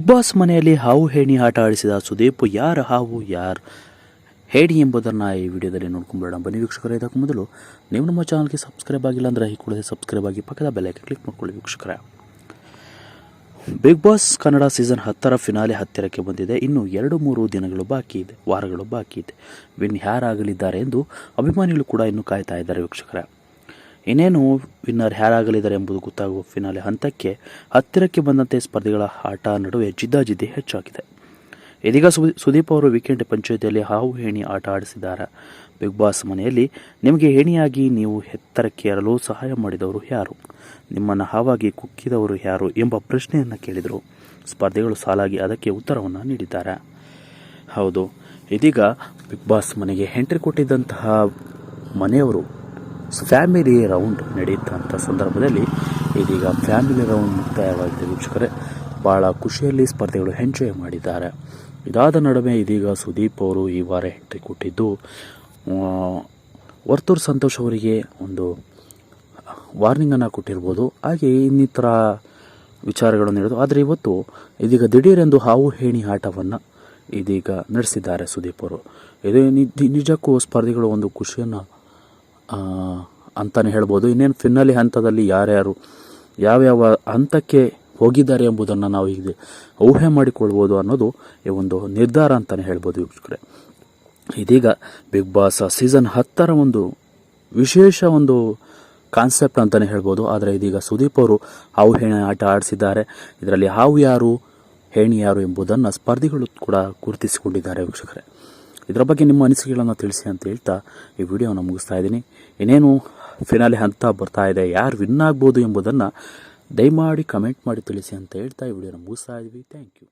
Big boss ಮನೆಯಲ್ಲಿ ಹಾವು, ಹೇಣಿ ಆಟ ಆಡಿಸಿದ ಸುದೀಪ್, ಯಾರು ಹಾವು, ಯಾರು ಹೇಡಿ ಎಂಬುದನ್ನು ಈ ವಿಡಿಯೋದಲ್ಲಿ ನೋಡ್ಕೊಂಡ್ಬಿಡೋಣ ಬನ್ನಿ ವೀಕ್ಷಕರೇ, ಇದಕ್ಕೂ ಮೊದಲು ನೀವು ನಮ್ಮ ಚಾನಲ್ಗೆ ಸಬ್ಸ್ಕ್ರೈಬ್ ಆಗಿಲ್ಲ ಅಂದರೆ ಈ ಕೂಡಲೇ ಸಬ್ಸ್ಕ್ರೈಬ್ ಆಗಿ ಪಕ್ಕದ ಬೆಲ್ಲೈಕೆ ಕ್ಲಿಕ್ ಮಾಡ್ಕೊಳ್ಳಿ ವೀಕ್ಷಕರೇ. ಬಿಗ್ ಬಾಸ್ ಕನ್ನಡ ಸೀಸನ್ ಹತ್ತರ ಫಿನಾಲೆ ಹತ್ತಿರಕ್ಕೆ ಬಂದಿದೆ. ಇನ್ನು ಎರಡು ಮೂರು ದಿನಗಳು ಬಾಕಿ ಇದೆ, ವಾರಗಳು ಬಾಕಿ ಇದೆ. ವಿನ್ ಯಾರಾಗಲಿದ್ದಾರೆ ಎಂದು ಅಭಿಮಾನಿಗಳು ಕೂಡ ಇನ್ನು ಕಾಯ್ತಾ ಇದ್ದಾರೆ ವೀಕ್ಷಕರೇ. ಇನ್ನೇನು ವಿನ್ನರ್ ಯಾರಾಗಲಿದ್ದಾರೆ ಎಂಬುದು ಗೊತ್ತಾಗುವ ಫಿನಾಲೆ ಹಂತಕ್ಕೆ ಹತ್ತಿರಕ್ಕೆ ಬಂದಂತೆ ಸ್ಪರ್ಧಿಗಳ ಆಟ ನಡುವೆ ಜಿದ್ದಾಜಿದ್ದಿ ಹೆಚ್ಚಾಗಿದೆ. ಇದೀಗ ಸುದಿ- ಸುದೀಪ್ ಅವರು ವೀಕೆಂಡ್ ಪಂಚಾಯಿತಿಯಲ್ಲಿ ಹಾವು ಹೇಣಿ ಆಟ ಆಡಿಸಿದ್ದಾರೆ. ಬಿಗ್ ಬಾಸ್ ಮನೆಯಲ್ಲಿ ನಿಮಗೆ ಹೇಣಿಯಾಗಿ ನೀವು ಎತ್ತರಕ್ಕೆ ಏರಲು ಸಹಾಯ ಮಾಡಿದವರು ಯಾರು? ನಿಮ್ಮನ್ನು ಹಾವಾಗಿ ಕುಕ್ಕಿದವರು ಯಾರು ಎಂಬ ಪ್ರಶ್ನೆಯನ್ನು ಕೇಳಿದರು. ಸ್ಪರ್ಧಿಗಳು ಸಾಲಾಗಿ ಅದಕ್ಕೆ ಉತ್ತರವನ್ನು ನೀಡಿದ್ದಾರೆ. ಹೌದು, ಇದೀಗ ಬಿಗ್ ಬಾಸ್ ಮನೆಗೆ ಎಂಟ್ರಿ ಕೊಟ್ಟಿದ್ದಂತಹ ಮನೆಯವರು ಫ್ಯಾಮಿಲಿ ರೌಂಡ್ ನಡೆಯುತ್ತಂಥ ಸಂದರ್ಭದಲ್ಲಿ ಇದೀಗ ಫ್ಯಾಮಿಲಿ ರೌಂಡ್ ಮುಕ್ತಾಯವಾಗಿದೆ ವೀಕ್ಷಕರೇ. ಭಾಳ ಖುಷಿಯಲ್ಲಿ ಸ್ಪರ್ಧೆಗಳು ಎಂಜಾಯ್ ಮಾಡಿದ್ದಾರೆ. ಇದಾದ ನಡುವೆ ಇದೀಗ ಸುದೀಪ್ ಅವರು ಈ ವಾರ ಎಂಟ್ರಿ ಕೊಟ್ಟಿದ್ದು ವರ್ತೂರ್ ಸಂತೋಷ್ ಅವರಿಗೆ ಒಂದು ವಾರ್ನಿಂಗನ್ನು ಕೊಟ್ಟಿರ್ಬೋದು. ಹಾಗೆ ಇನ್ನಿತರ ವಿಚಾರಗಳನ್ನು ಹೇಳಿದ್ರು ಆದರೆ ಇವತ್ತು ಇದೀಗ ದಿಢೀರೆಂದು ಹಾವು ಹೇಣಿ ಆಟವನ್ನು ಇದೀಗ ನಡೆಸಿದ್ದಾರೆ ಸುದೀಪ್ ಅವರು. ಇದು ನಿಜ- ನಿಜಕ್ಕೂ ಸ್ಪರ್ಧಿಗಳು ಒಂದು ಖುಷಿಯನ್ನು ಅಂತಲೇ ಹೇಳ್ಬೋದು. ಇನ್ನೇನು ಫಿನ್ನಲಿ ಹಂತದಲ್ಲಿ ಯಾರ್ಯಾರು, ಯಾವ್ಯಾವ ಹಂತಕ್ಕೆ ಹೋಗಿದ್ದಾರೆ ಎಂಬುದನ್ನು ನಾವು ಈಗ ಊಹೆ ಮಾಡಿಕೊಳ್ಬೋದು ಅನ್ನೋದು ಈ ಒಂದು ನಿರ್ಧಾರ ಅಂತಲೇ ಹೇಳ್ಬೋದು ವೀಕ್ಷಕರೇ. ಇದೀಗ ಬಿಗ್ ಬಾಸ್ ಸೀಸನ್ ಹತ್ತರ ಒಂದು ವಿಶೇಷ ಒಂದು ಕಾನ್ಸೆಪ್ಟ್ ಅಂತಲೇ ಹೇಳ್ಬೋದು. ಆದರೆ ಇದೀಗ ಸುದೀಪ್ ಅವರು ಹಾವು ಹೇಣಿ ಆಟ ಆಡಿಸಿದ್ದಾರೆ. ಇದರಲ್ಲಿ ಹಾವು ಯಾರು ಹೇಣಿ ಯಾರು ಎಂಬುದನ್ನು ಸ್ಪರ್ಧಿಗಳು ಕೂಡ ಗುರುತಿಸಿಕೊಂಡಿದ್ದಾರೆ ವೀಕ್ಷಕರೇ. ಇದರ ಬಗ್ಗೆ ನಿಮ್ಮ ಅನಿಸಿಕೆಗಳನ್ನು ತಿಳಿಸಿ ಅಂತ ಹೇಳ್ತಾ ಈ ವಿಡಿಯೋನ ಮುಗಿಸ್ತಾ ಇದ್ದೀನಿ. ಇನ್ನೇನು ಫಿನಾಲೆ ಹಂತ ಬರ್ತಾ ಇದೆ, ಯಾರು ವಿನ್ ಆಗ್ಬೋದು ಎಂಬುದನ್ನು ದಯಮಾಡಿ ಕಮೆಂಟ್ ಮಾಡಿ ತಿಳಿಸಿ ಅಂತ ಹೇಳ್ತಾ ಈ ವಿಡಿಯೋನ ಮುಗಿಸ್ತಾ ಇದ್ವಿ. Thank you